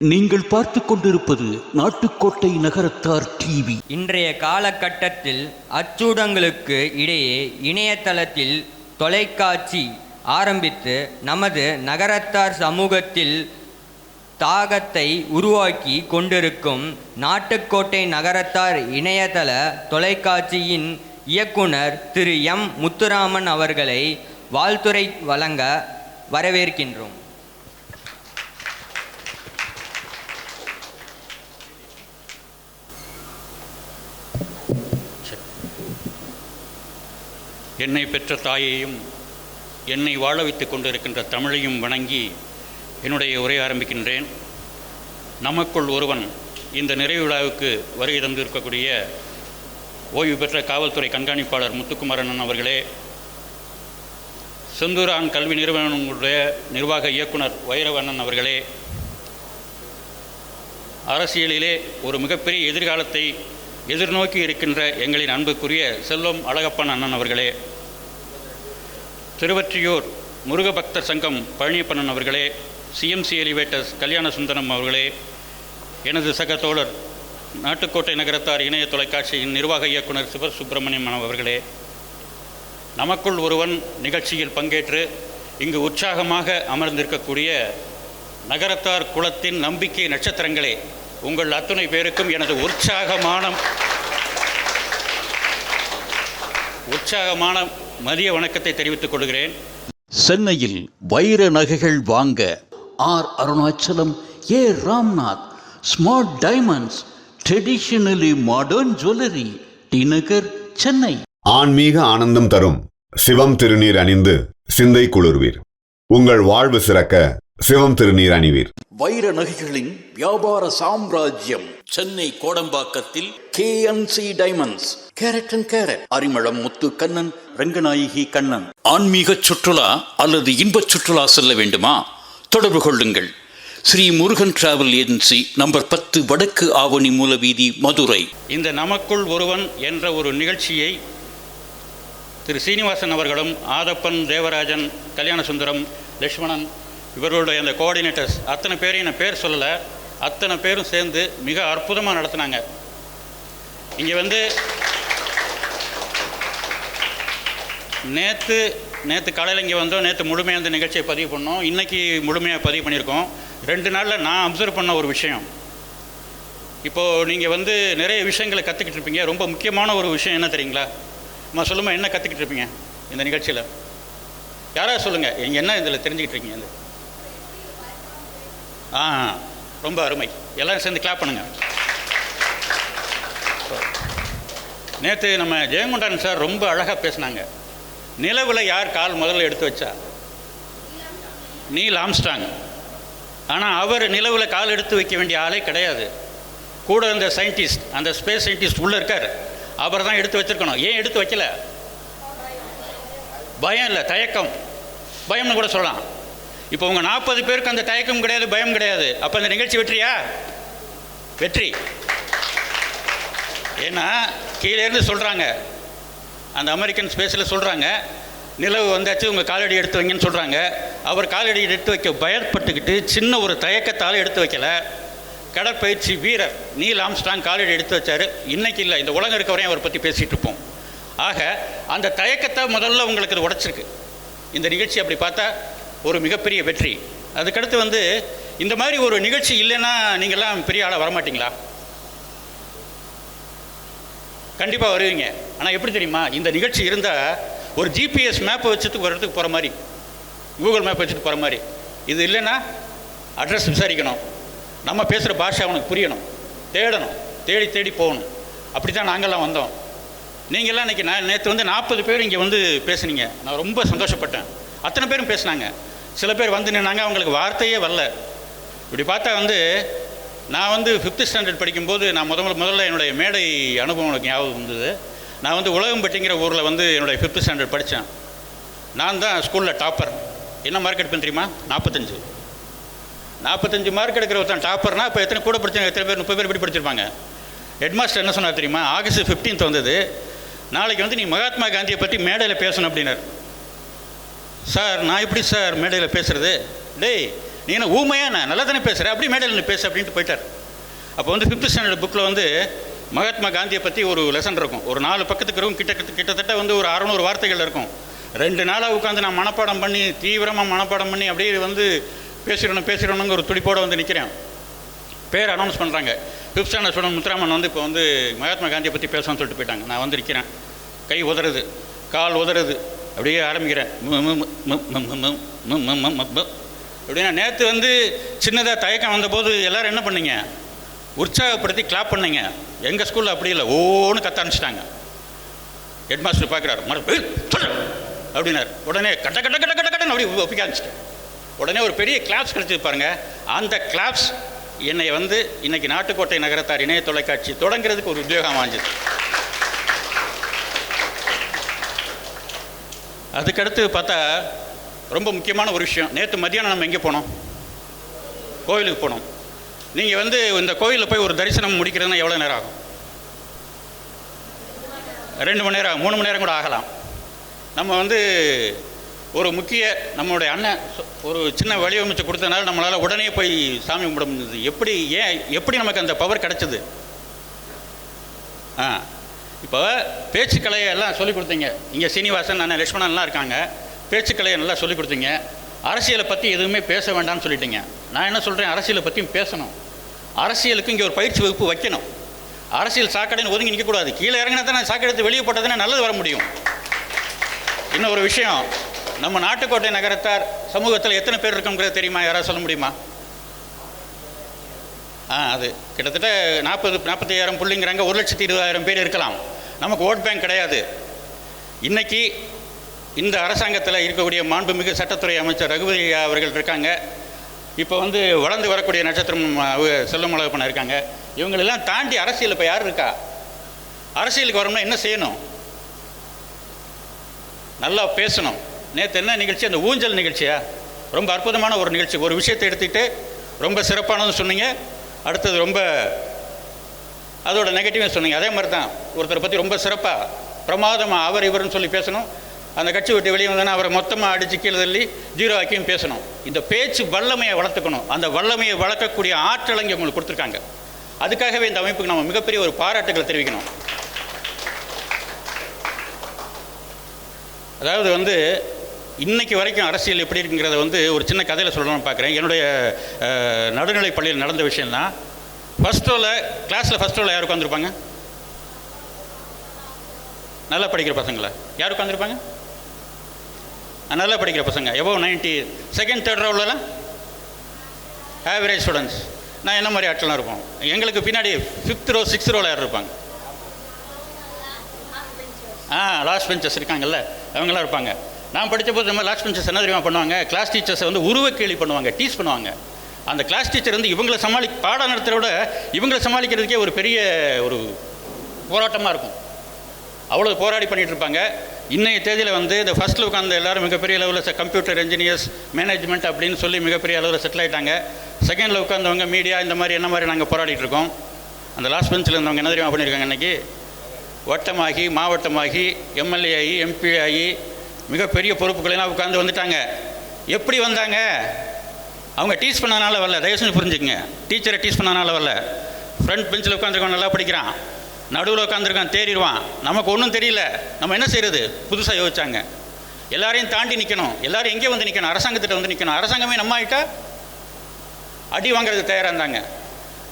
நீங்கள் பார்த்து கொண்டிருப்பது நாட்டுக்கோட்டை நகரத்தார் டிவி. இன்றைய காலகட்டத்தில் அச்சூடங்களுக்கு இடையே இணையதளத்தில் தொலைக்காட்சி ஆரம்பித்து நமது நகரத்தார் சமூகத்தில் தாகத்தை உருவாக்கி கொண்டிருக்கும் நாட்டுக்கோட்டை நகரத்தார் இணையதள தொலைக்காட்சியின் இயக்குனர் திரு எம் முத்துராமன் அவர்களை வாழ்த்துரை வழங்க வரவேற்கின்றோம். என்னை பெற்ற தாயையும் என்னை வாழ வைத்துக் கொண்டிருக்கின்ற தமிழையும் வணங்கி என்னுடைய உரையை ஆரம்பிக்கின்றேன். நமக்குள் ஒருவன் இந்த நிறைவு விழாவுக்கு வருகை தந்திருக்கக்கூடிய ஓய்வு பெற்ற காவல்துறை கண்காணிப்பாளர் முத்துக்குமரன் அவர்களே செந்தூரான் கல்வி நிறுவனங்களுடைய நிர்வாக இயக்குனர் வைரவண்ணன் அவர்களே அரசியலிலே ஒரு மிகப்பெரிய எதிர்காலத்தை எதிர்நோக்கி இருக்கின்ற எங்களின் அன்புக்குரிய செல்வம் அழகப்பன் அண்ணன் அவர்களே திருவற்றியூர் முருகபக்தர் சங்கம் பழனியப்பண்ணன் அவர்களே சிஎம்சி எலிவேட்டர்ஸ் கல்யாண சுந்தரம் அவர்களே எனது சக தோழர் நாட்டுக்கோட்டை நகரத்தார் இணைய தொலைக்காட்சியின் நிர்வாக இயக்குனர் சிவ சுப்பிரமணியம் அவர்களே நமக்குள் ஒருவன் நிகழ்ச்சியில் பங்கேற்று இங்கு உற்சாகமாக அமர்ந்திருக்கக்கூடிய நகரத்தார் குலத்தின் நம்பிக்கை நட்சத்திரங்களே உங்கள் அத்துணை பேருக்கும் எனது உற்சாகமான உற்சாகமான மதிய வணக்கத்தை தெரிவித்துக் கொள்கிறேன். சென்னையில் வைர நகைகள் வாங்க R Arunachalam A Ramnath smart diamonds traditionally modern jewellery T Nagar Chennai. ஆன்மீக ஆனந்தம் தரும் சிவம் திருநீர் அணிந்து சிந்தை குளிர்வீர். உங்கள் வாழ்வு சிறக்க சிவம் திருநீர் அணிவீர் வைர நகைகளின் வியாபார சாம்ராஜ்யம். Chennai கோடம்பாக்கத்தில் KNC diamonds carat and carat Arimalam Muthu Kannan Ranganayaki Kannan. ஆன்மீக சுற்றுலா அல்லது இன்பச் சுற்றுலா செல்ல வேண்டுமா? தொடர்பு கொள்ளுங்கள். Sri Murugan travel agency number பத்து வடக்கு ஆவணி மூலவீதி மதுரை. இந்த நமக்குள் ஒருவன் என்ற ஒரு நிகழ்ச்சியை திரு சீனிவாசன் அவர்களும் ஆதப்பன் தேவராஜன் கல்யாணசுந்தரம் லட்சுமணன் இவர்களுடைய அந்த கோஆர்டினேட்டர்ஸ் அத்தனை பேரையும் நான் பேர் சொல்லலை. அத்தனை பேரும் சேர்ந்து மிக அற்புதமாக நடத்துனாங்க. இங்கே வந்து நேற்று நேற்று காலையில் இங்கே வந்தோம். நேற்று முழுமையாக அந்த நிகழ்ச்சியை பதிவு பண்ணோம். இன்றைக்கி முழுமையாக பதிவு பண்ணியிருக்கோம். ரெண்டு நாளில் நான் அப்சர்வ் பண்ண ஒரு விஷயம். இப்போது நீங்கள் வந்து நிறைய விஷயங்களை கற்றுக்கிட்டு இருப்பீங்க. ரொம்ப முக்கியமான ஒரு விஷயம் என்ன தெரியுங்களா? நம்ம சொல்லுமா என்ன கற்றுக்கிட்டு இருப்பீங்க இந்த நிகழ்ச்சியில்? யாராவது சொல்லுங்கள் நீங்கள் என்ன இதில் தெரிஞ்சுக்கிட்டு இருக்கீங்க? ஆ ரொம்ப அருமை. எல்லோரும் சேர்ந்து கிளாப் பண்ணுங்க. நேற்று நம்ம ஜெயங்கொண்டான் சார் ரொம்ப அழகாக பேசினாங்க. நிலவில் யார் கால் முதல்ல எடுத்து வச்சா? நீல் ஆம்ஸ்டாங் ஆனால் அவர் நிலவில் கால் எடுத்து வைக்க வேண்டிய ஆளே கிடையாது. கூட இருந்த சயின்டிஸ்ட் அந்த ஸ்பேஸ் சயின்டிஸ்ட் உள்ளே இருக்கார். அவர் தான் எடுத்து வச்சிருக்கணும். ஏன் எடுத்து வைக்கல? பயம் இல்லை தயக்கம். பயம்னு கூட சொல்லலாம். இப்போ உங்கள் நாற்பது பேருக்கு அந்த தயக்கம் கிடையாது பயம் கிடையாது. அப்போ அந்த நிகழ்ச்சி வெற்றியா? வெற்றி. ஏன்னா கீழேருந்து சொல்கிறாங்க அந்த அமெரிக்கன் ஸ்பேஸில் சொல்கிறாங்க நிலவு வந்தாச்சு உங்கள் காலடி எடுத்து வைங்கன்னு சொல்கிறாங்க அவர் காலடி எடுத்து வைக்க பயப்பட்டுக்கிட்டு சின்ன ஒரு தயக்கத்தால் எடுத்து வைக்கலை. கடற்பயிற்சி வீரர் நீல் ஆம்ஸ்டாங் காலடி எடுத்து வச்சார். இன்றைக்கி இல்லை இந்த உலகம் இருக்க வரையும் அவரை பற்றி பேசிகிட்டு இருப்போம். ஆக அந்த தயக்கத்தை முதல்ல உங்களுக்கு இது உடைச்சிருக்கு. இந்த நிகழ்ச்சி அப்படி பார்த்தா ஒரு மிகப்பெரிய வெற்றி. அதுக்கடுத்து வந்து இந்த மாதிரி ஒரு நிகழ்ச்சி இல்லைன்னா நீங்கள்லாம் பெரிய ஆளாக வரமாட்டிங்களா? கண்டிப்பாக வருவீங்க. ஆனால் எப்படி தெரியுமா? இந்த நிகழ்ச்சி இருந்தால் ஒரு ஜிபிஎஸ் மேப்பை வச்சுட்டு ஒரு இடத்துக்கு போகிற மாதிரி கூகுள் மேப் வச்சுட்டு போகிற மாதிரி. இது இல்லைன்னா அட்ரஸ் விசாரிக்கணும். நம்ம பேசுகிற பாஷை அவனுக்கு புரியணும். தேடணும். தேடி தேடி போகணும். அப்படி தான் நாங்கள்லாம் வந்தோம். நீங்கள்லாம் இன்றைக்கி நான் நேற்று வந்து நாற்பது பேர் இங்கே வந்து பேசுனீங்க. நான் ரொம்ப சந்தோஷப்பட்டேன். அத்தனை பேரும் பேசுனாங்க. சில பேர் வந்து நின்னாங்க அவங்களுக்கு வார்த்தையே வரல. இப்படி பார்த்தா வந்து நான் வந்து ஃபிஃப்த்து ஸ்டாண்டர்ட் படிக்கும்போது நான் முதல்ல முதல்ல என்னுடைய மேடை அனுபவம் எனக்கு ஞாபகம் இருந்தது நான் வந்து உலகம்பட்டிங்கிற ஊரில் வந்து என்னுடைய ஃபிஃப்த்து ஸ்டாண்டர்ட் படித்தேன் நான் தான் ஸ்கூலில் டாப்பர் என்ன மார்க் எடுப்பேன் தெரியுமா? நாற்பத்தஞ்சு நாற்பத்தஞ்சு மார்க் எடுக்கிற ஒருத்தன் டாப்பர்னா இப்போ எத்தனை கூட படித்தாங்க எத்தனை பேர்? முப்பது பேர் இப்படி படிச்சிருப்பாங்க? ஹெட்மாஸ்டர் என்ன சொன்னார் தெரியுமா? ஆகஸ்ட் ஃபிஃப்டீன்த் வந்தது. நாளைக்கு வந்து நீ மகாத்மா காந்தியை பற்றி மேடையில் பேசணும் அப்படின்னார். சார் நான் எப்படி சார் மேடையில் பேசுகிறது டேய் நீ என்ன ஊமையாக நான் நல்லா தானே பேசுகிறேன் அப்படி மேடையில் நீ பேசு அப்படின்ட்டு போயிட்டார். அப்போ வந்து ஃபிஃப்த் ஸ்டாண்டர்ட் புக்கில் வந்து மகாத்மா காந்தியை பற்றி ஒரு லெசன் இருக்கும். ஒரு நாலு பக்கத்துக்கு இருக்கும். கிட்ட கிட்டத்தட்ட வந்து ஒரு அறநூறு வார்த்தைகள் இருக்கும். ரெண்டு நாளாக உட்காந்து நான் மனப்பாடம் பண்ணி தீவிரமாக மனப்பாடம் பண்ணி அப்படியே வந்து பேசிடணும் பேசிடணுங்கிற ஒரு துடிப்போடு வந்து நிற்கிறேன் பேர் அனௌன்ஸ் பண்ணுறாங்க ஃபிஃப்த் ஸ்டாண்டர்ட் ஸ்டூடெண்ட் முத்துராமன் வந்து இப்போ வந்து மகாத்மா காந்தியை பற்றி பேசணும்னு சொல்லிட்டு போயிட்டாங்க. நான் வந்து நிற்கிறேன் கை உதறது. கால் உதறது. அப்படியே ஆரம்பிக்கிறேன் அப்படின்னா நேற்று வந்து சின்னதாக தயக்கம் வந்தபோது எல்லோரும் என்ன பண்ணீங்க உற்சாகப்படுத்தி கிளாப் பண்ணீங்க எங்கள் ஸ்கூலில் அப்படி இல்லை ஓன்னு கத்த ஆரம்பிச்சிட்டாங்க ஹெட் மாஸ்டர் பார்க்குறாரு மறு அப்படின்னார் உடனே கட்ட கட்ட கட்ட கட்ட கட்டன்னு அப்படி ஒப்பிக்க ஆரம்பிச்சிட்டேன் உடனே ஒரு பெரிய கிளாப்ஸ் கிடச்சிது பாருங்கள் அந்த கிளாப்ஸ் என்னை வந்து இன்றைக்கி நாட்டுக்கோட்டை நகரத்தார் இணைய தொலைக்காட்சி தொடங்கிறதுக்கு ஒரு உத்தியோகம் வாங்கிது அதுக்கடுத்து பார்த்தா ரொம்ப முக்கியமான ஒரு விஷயம். நேற்று மத்தியானம் நம்ம எங்கே போனோம்? கோவிலுக்கு போனோம். நீங்கள் வந்து இந்த கோயிலில் போய் ஒரு தரிசனம் முடிக்கிறதுனா எவ்வளோ நேரம் ஆகும்? ரெண்டு மணி நேரம் மூணு மணி நேரம் கூட ஆகலாம். நம்ம வந்து ஒரு முக்கிய நம்மளுடைய அண்ணன் ஒரு சின்ன வடிவமைச்சு கொடுத்தனால நம்மளால் உடனே போய் சாமி கும்பிட முடிஞ்சது. எப்படி ஏன் எப்படி நமக்கு அந்த பவர் கிடச்சிது? ஆ. இப்போ பேச்சுக்கலையை எல்லாம் சொல்லிக் கொடுத்தீங்க. இங்கே சீனிவாசன் அண்ணன் லட்சுமணன்லாம் இருக்காங்க. பேச்சுக்கலையை நல்லா சொல்லிக் கொடுத்தீங்க. அரசியலை பற்றி எதுவுமே பேச வேண்டாம்னு சொல்லிட்டீங்க. நான் என்ன சொல்கிறேன் அரசியலை பற்றியும் பேசணும். அரசியலுக்கு இங்கே ஒரு பயிற்சி வகுப்பு வைக்கணும். அரசியல் சாக்கடைன்னு ஒதுங்கி நிற்கக்கூடாது கீழே இறங்கினா தான் சாக்கடை எடுத்து வெளியே போட்டால் நல்லது வர முடியும். இன்னும் ஒரு விஷயம் நம்ம நாட்டுக்கோட்டை நகரத்தார் சமூகத்தில் எத்தனை பேர் இருக்கோங்கிறது தெரியுமா? யாராவது சொல்ல முடியுமா? ஆ அது கிட்டத்தட்ட நாற்பது நாற்பத்தையாயிரம் புள்ளிங்கிறாங்க. ஒரு லட்சத்தி இருபதாயிரம் பேர் இருக்கலாம். நமக்கு ஓட் பேங்க் கிடையாது. இன்றைக்கி இந்த அரசாங்கத்தில் இருக்கக்கூடிய மாண்புமிகு சட்டத்துறை அமைச்சர் ரகுபதி அவர்கள் இருக்காங்க. இப்போ வந்து வளர்ந்து வரக்கூடிய நட்சத்திரம் செல்லமழகப்பன இருக்காங்க. இவங்களெல்லாம் தாண்டி அரசியல் இப்போ யார் இருக்கா? அரசியலுக்கு வரணும்னா என்ன செய்யணும்? நல்லா பேசணும். நேற்று என்ன நிகழ்ச்சி? அந்த ஊஞ்சல் நிகழ்ச்சியா? ரொம்ப அற்புதமான ஒரு நிகழ்ச்சி. ஒரு விஷயத்தை எடுத்துக்கிட்டு ரொம்ப சிறப்பானதுன்னு சொன்னீங்க. அடுத்தது ரொம்ப அதோட நெகட்டிவாக சொன்னீங்க. அதே மாதிரி தான் ஒருத்தரை பற்றி ரொம்ப சிறப்பாக பிரமாதமாக அவர் இவர்னு சொல்லி பேசணும். அந்த கட்சி விட்டு வெளியே வந்தோன்னா அவரை மொத்தமாக அடித்து கீழே தள்ளி ஜீரோ ஆக்கியும் பேசணும். இந்த பேச்சு வல்லமையை வளர்த்துக்கணும். அந்த வல்லமையை வளர்க்கக்கூடிய ஆற்றல் இங்கே உங்களுக்கு கொடுத்துருக்காங்க. அதுக்காகவே இந்த அமைப்புக்கு நம்ம மிகப்பெரிய ஒரு பாராட்டுகளை தெரிவிக்கணும். அதாவது வந்து இன்னைக்கு வரைக்கும் அரசியல் எப்படி இருக்குங்கிறத வந்து ஒரு சின்ன கதையில் சொல்லணும்னு பார்க்குறேன். என்னுடைய அஹ், நடுநிலைப் பள்ளியில் நடந்த விஷயம்தான். ஃபஸ்ட் ரோவில் கிளாஸில் ஃபஸ்ட் ரோவில் யார் உட்காந்துருப்பாங்க நல்லா படிக்கிற பசங்களா? யார் உட்காந்துருப்பாங்க நல்லா படிக்கிற பசங்க. எவ்வளோ நைன்ட்டி செகண்ட் தேர்ட் ரோவில்லாம் ஆவரேஜ் ஸ்டூடெண்ட்ஸ் நான் என்ன மாதிரி ஆட்கள்லாம் இருப்போம்? எங்களுக்கு பின்னாடி ஃபிஃப்த் ரோ சிக்ஸ்த் ரோவில் யார் இருப்பாங்க? ஆ லாஸ்ட் பெஞ்சஸ் இருக்காங்கல்ல? அவங்களாம் இருப்பாங்க. நான் படித்தபோது நம்ம லாஸ்ட் பெஞ்சஸ் என்ன தெரியுமா பண்ணுவாங்க? கிளாஸ் டீச்சர்ஸை வந்து உருவ கேள்வி பண்ணுவாங்க டீஸ் பண்ணுவாங்க. அந்த கிளாஸ் டீச்சர் வந்து இவங்களை சமாளி பாடம் நடத்துகிறத விட இவங்களை சமாளிக்கிறதுக்கே ஒரு பெரிய ஒரு போராட்டமாக இருக்கும். அவ்வளோ போராடி பண்ணிகிட்ருப்பாங்க இருப்பாங்க. தேதியில் வந்து இந்த ஃபஸ்ட்டில் உட்காந்து எல்லாரும் மிகப்பெரிய லெவலில் கம்ப்யூட்டர் இன்ஜினியர்ஸ் மேனேஜ்மெண்ட் அப்படின்னு சொல்லி மிகப்பெரிய அளவில் செட்டில் ஆயிட்டாங்க. செகண்டில் உட்காந்தவங்க மீடியா இந்த மாதிரி என்ன மாதிரி நாங்கள் போராடிட்டு இருக்கோம். அந்த லாஸ்ட் பெஞ்சில் இருந்தவங்க என்ன தெரியுமா பண்ணியிருக்காங்க இன்றைக்கி வட்டமாகி மாவட்டமாகி எம்எல்ஏ ஆகி எம்பி ஆகி மிகப்பெரிய பொறுப்புகளெல்லாம் உட்காந்து வந்துட்டாங்க. எப்படி வந்தாங்க? அவங்க டீச் பண்ணனால வரல. தயவு செஞ்சு புரிஞ்சுக்கங்க. டீச்சரை டீச் பண்ணனால வரல. ஃப்ரண்ட் பெஞ்சில் உட்காந்துருக்கான் நல்லா படிக்கிறான். நடுவில் உட்காந்துருக்கான் தேறிடுவான். நமக்கு ஒன்றும் தெரியல. நம்ம என்ன செய்கிறது புதுசாக யோசிச்சாங்க. எல்லாரையும் தாண்டி நிற்கணும் எல்லாரும் எங்கே வந்து நிற்கணும் அரசாங்கத்திட்ட வந்து நிற்கணும் அரசாங்கமே நம்ம ஆகிட்டா அடி வாங்குறது தயாராக இருந்தாங்க.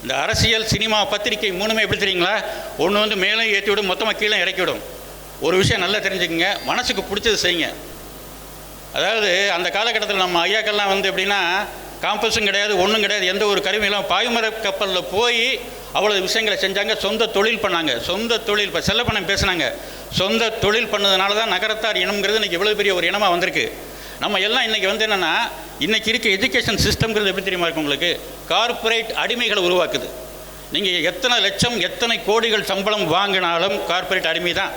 இந்த அரசியல் சினிமா பத்திரிக்கை மூணுமே எப்படி தெரியுங்களா? ஒன்று வந்து மேலே ஏற்றி விடும் மொத்தமாக கீழே இறக்கி விடும். ஒரு விஷயம் நல்லா தெரிஞ்சுக்கங்க. மனசுக்கு பிடிச்சது செய்யுங்க. அதாவது அந்த காலகட்டத்தில் நம்ம ஐயாக்கள்லாம் வந்து எப்படின்னா காம்பஸும் கிடையாது ஒன்றும் கிடையாது எந்த ஒரு கருவியெல்லாம் பாய்மர கப்பலில் போய் அவ்வளோ விஷயங்களை செஞ்சாங்க. சொந்த தொழில் பண்ணாங்க. சொந்த தொழில் இப்போ செல்லப்பணம் பேசுனாங்க. சொந்த தொழில் பண்ணதுனால தான் நகரத்தார் இனம்ங்கிறது இன்றைக்கி இவ்வளோ பெரிய ஒரு இனமாக வந்திருக்கு. நம்ம எல்லாம் இன்றைக்கி வந்து என்னென்னா இன்றைக்கி இருக்க எஜுகேஷன் சிஸ்டம்ங்கிறது எப்படி தெரியுமா இருக்கு உங்களுக்கு? கார்ப்பரேட் அடிமைகளை உருவாக்குது. நீங்கள் எத்தனை லட்சம் எத்தனை கோடிகள் சம்பளம் வாங்கினாலும் கார்ப்பரேட் அடிமை தான்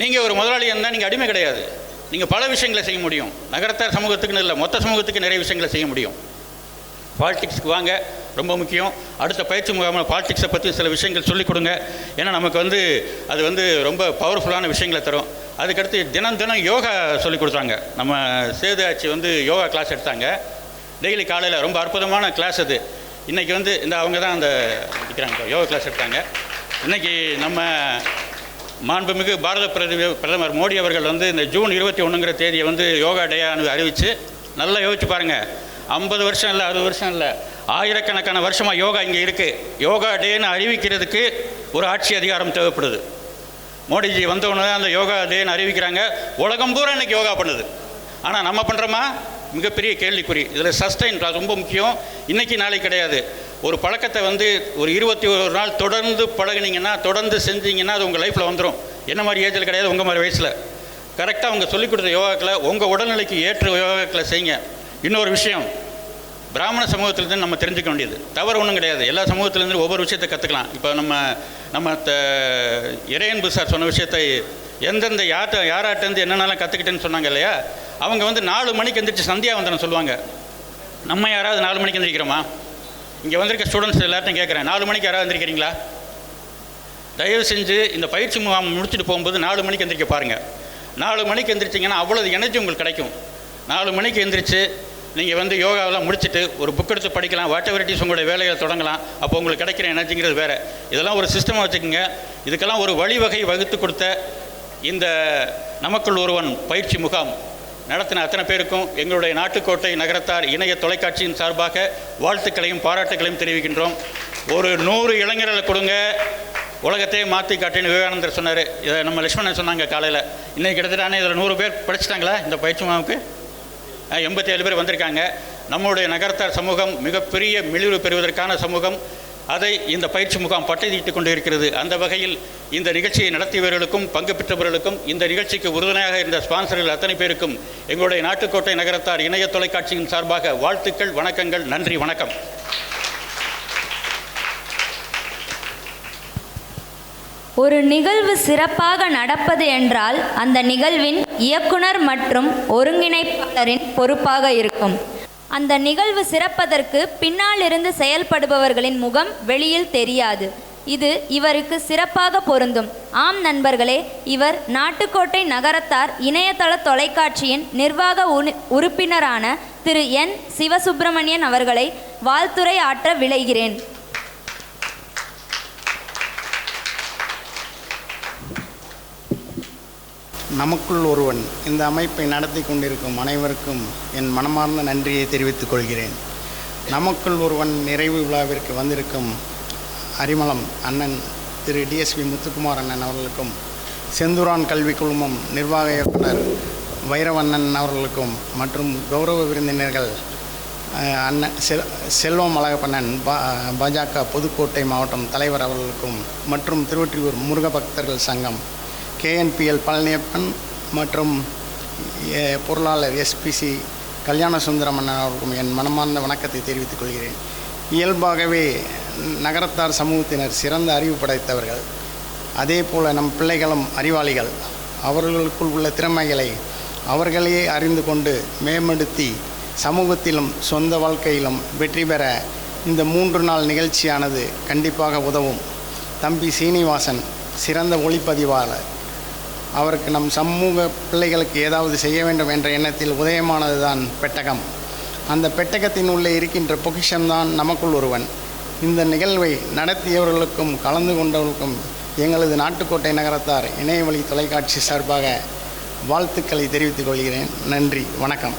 நீங்கள் ஒரு முதலாளி இருந்தால் நீங்கள் அடிமை கிடையாது. நீங்கள் பல விஷயங்களை செய்ய முடியும். நகரத்தார் சமூகத்துக்குன்னு இல்லை மொத்த சமூகத்துக்கு நிறைய விஷயங்களை செய்ய முடியும். பாலிடிக்ஸ்க்கு வாங்க ரொம்ப முக்கியம். அடுத்த பயிற்சி முகாமில் பாலிடிக்ஸை பற்றி சில விஷயங்கள் சொல்லிக் கொடுங்க. ஏன்னா நமக்கு வந்து அது வந்து ரொம்ப பவர்ஃபுல்லான விஷயங்களை தரும். அதுக்கடுத்து தினம் தினம் யோகா சொல்லிக் கொடுத்தாங்க. நம்ம சேது ஆட்சி வந்து யோகா கிளாஸ் எடுத்தாங்க. டெய்லி காலையில் ரொம்ப அற்புதமான கிளாஸ் அது. இன்றைக்கி வந்து இந்த அவங்க தான் அந்த நிற்கிறாங்க யோகா கிளாஸ் எடுத்தாங்க. இன்றைக்கி நம்ம மாண்புமிகு பாரத பிரதமர் மோடி அவர்கள் வந்து இந்த ஜூன் இருபத்தி ஒன்றுங்கிற தேதியை வந்து யோகா டேன்னு அறிவித்து நல்லா யோசிச்சு பாருங்கள் ஐம்பது வருஷம் இல்லை அறுபது வருஷம் இல்லை. ஆயிரக்கணக்கான வருஷமாக யோகா இங்கே இருக்குது யோகா டேன்னு அறிவிக்கிறதுக்கு ஒரு ஆட்சி அதிகாரம் தேவைப்படுது. மோடிஜி வந்தவொன்னே தான் அந்த யோகா டேன்னு அறிவிக்கிறாங்க. உலகம் பூரா இன்றைக்கி யோகா பண்ணுது. ஆனால் நம்ம பண்ணுறோமா மிகப்பெரிய கேள்விக்குறி. இதில் சஸ்டைன் ரொம்ப முக்கியம். இன்றைக்கி நாளைக்கு கிடையாது. ஒரு பழக்கத்தை வந்து ஒரு இருபத்தி ஒரு நாள் தொடர்ந்து பழகுனீங்கன்னா தொடர்ந்து செஞ்சீங்கன்னா அது உங்கள் லைஃப்பில் வந்துடும் என்ன மாதிரி ஏஜில் கிடையாது உங்கள் மாதிரி வயசில். கரெக்டாக அவங்க சொல்லிக் கொடுத்த யோகாக்களை உங்கள் உடல்நிலைக்கு ஏற்ற யோகாக்களை செய்யுங்க. இன்னொரு விஷயம் பிராமண சமூகத்திலேருந்து நம்ம தெரிஞ்சுக்க வேண்டியது. தவறு ஒன்றும் கிடையாது. எல்லா சமூகத்திலேருந்து ஒவ்வொரு விஷயத்தை கற்றுக்கலாம் இப்போ நம்ம நம்ம த இறையன்பு சார் சொன்ன விஷயத்தை எந்தெந்த யார்ட்ட யாராட்டேருந்து என்னென்னலாம் கற்றுக்கிட்டேன்னு சொன்னாங்க இல்லையா? அவங்க வந்து நாலு மணிக்கு எந்திரிச்சு சந்தியாவந்தனம் சொல்லுவாங்க. நம்ம யாராவது நாலு மணிக்கு எந்திரிக்கிறோமா? இங்கே வந்திருக்க ஸ்டூடெண்ட்ஸ் எல்லார்ட்டும் கேட்குறேன் நாலு மணிக்கு யாராவது வந்திருக்கிறீங்களா? தயவு செஞ்சு இந்த பயிற்சி முகாம் முடிச்சுட்டு போகும்போது நாலு மணிக்கு எந்திரிக்க பாருங்கள் நாலு மணிக்கு எந்திரிச்சிங்கன்னா அவ்வளோ எனர்ஜி உங்களுக்கு கிடைக்கும். நாலு மணிக்கு எந்திரிச்சு நீங்கள் வந்து யோகாவெல்லாம் முடிச்சுட்டு ஒரு புக் எடுத்து படிக்கலாம். வாட் எவரிட்டிஸ் உங்களுடைய வேலைகளை தொடங்கலாம். அப்போ உங்களுக்கு கிடைக்கிற எனர்ஜிங்கிறது வேறு. இதெல்லாம் ஒரு சிஸ்டமாக வச்சுக்கோங்க. இதுக்கெல்லாம் ஒரு வழிவகை வகுத்து கொடுத்த இந்த நமக்குள் ஒருவன் பயிற்சி முகாம். நடத்தின அத்தனை பேருக்கும் எங்களுடைய நாட்டுக்கோட்டை நகரத்தார் இணைய தொலைக்காட்சியின் சார்பாக வாழ்த்துக்களையும் பாராட்டுகளையும் தெரிவிக்கின்றோம். ஒரு நூறு இளைஞர்களை கொடுங்க. உலகத்தையே மாற்றி காட்டின்னு விவேகானந்தர் சொன்னார். இதை நம்ம லட்சுமணன் சொன்னாங்க காலையில். இன்றைக்கி கிட்டத்தட்ட இதில் நூறு பேர் படிச்சிட்டாங்களா இந்த பயிற்சி மாவுக்கு எண்பத்தி ஏழு பேர் வந்திருக்காங்க. நம்முடைய நகரத்தார் சமூகம் மிகப்பெரிய மிளிவு பெறுவதற்கான சமூகம். அதை இந்த பயிற்சி முகாம் பட்டதிட்டு கொண்டு இருக்கிறது அந்த வகையில் இந்த நிகழ்ச்சியை நடத்தியவர்களுக்கும் பங்கு பெற்றவர்களுக்கும் இந்த நிகழ்ச்சிக்கு உறுதுணையாக இருந்த ஸ்பான்சர்கள் அத்தனை பேருக்கும் எங்களுடைய நாட்டுக்கோட்டை நகரத்தார் இணைய தொலைக்காட்சியின் சார்பாக வாழ்த்துக்கள் வணக்கங்கள் நன்றி வணக்கம். ஒரு நிகழ்வு சிறப்பாக நடப்பது என்றால் அந்த நிகழ்வின் இயக்குனர் மற்றும் ஒருங்கிணைப்பாளரின் பொறுப்பாக இருக்கும். அந்த நிகழ்வு சிறப்பதற்கு பின்னாலிருந்து செயல்படுபவர்களின் முகம் வெளியில் தெரியாது. இது இவருக்கு சிறப்பாக பொருந்தும். ஆம் நண்பர்களே இவர் நாட்டுக்கோட்டை நகரத்தார் இணையதள தொலைக்காட்சியின் நிர்வாக உறுப்பினரான திரு என். சிவசுப்பிரமணியன் அவர்களை வாழ்த்துரை ஆற்ற விளைகிறேன். நமக்குள் ஒருவன் இந்த அமைப்பை நடத்தி கொண்டிருக்கும் அனைவருக்கும் என் மனமார்ந்த நன்றியை தெரிவித்துக் கொள்கிறேன். நமக்குள் ஒருவன் நிறைவு விழாவிற்கு வந்திருக்கும் அரிமளம் அண்ணன் திரு டிஎஸ்பி முத்துக்குமார் அண்ணன் அவர்களுக்கும் செந்தூரான் கல்வி குழுமம் நிர்வாக இயக்குனர் வைரவண்ணன் அவர்களுக்கும் மற்றும் கௌரவ விருந்தினர்கள் அண்ணன் செல் செல்வம் அழகப்பண்ணன் பா பாஜக புதுக்கோட்டை மாவட்டம் தலைவர் அவர்களுக்கும் மற்றும் திருவொற்றியூர் முருக பக்தர்கள் சங்கம் கேஎன்பிஎல் பழனியப்பன் மற்றும் பொருளாளர் எஸ்பிசி கல்யாண சுந்தரம் அண்ணன் அவர்களுக்கும் என் மனமார்ந்த வணக்கத்தை தெரிவித்துக் கொள்கிறேன். இயல்பாகவே நகரத்தார் சமூகத்தினர் சிறந்த அறிவு படைத்தவர்கள். அதே போல் நம் பிள்ளைகளும் அறிவாளிகள். அவர்களுக்குள் உள்ள திறமைகளை அவர்களே அறிந்து கொண்டு மேம்படுத்தி சமூகத்திலும் சொந்த வாழ்க்கையிலும் வெற்றி பெற இந்த மூன்று நாள் நிகழ்ச்சியானது கண்டிப்பாக உதவும். தம்பி சீனிவாசன் சிறந்த ஒளிப்பதிவாளர். அவருக்கு நம் சமூக பிள்ளைகளுக்கு ஏதாவது செய்ய வேண்டும் என்ற எண்ணத்தில் உதயமானது தான் பெட்டகம். அந்த பெட்டகத்தின் உள்ளே இருக்கின்ற பொக்கிஷம்தான் நமக்குள் ஒருவன். இந்த நிகழ்வை நடத்தியவர்களுக்கும் கலந்து கொண்டவர்களுக்கும் எங்களது நாட்டுக்கோட்டை நகரத்தார் இணையவழி தொலைக்காட்சி சார்பாக வாழ்த்துக்களை தெரிவித்துக் கொள்கிறேன். நன்றி வணக்கம்.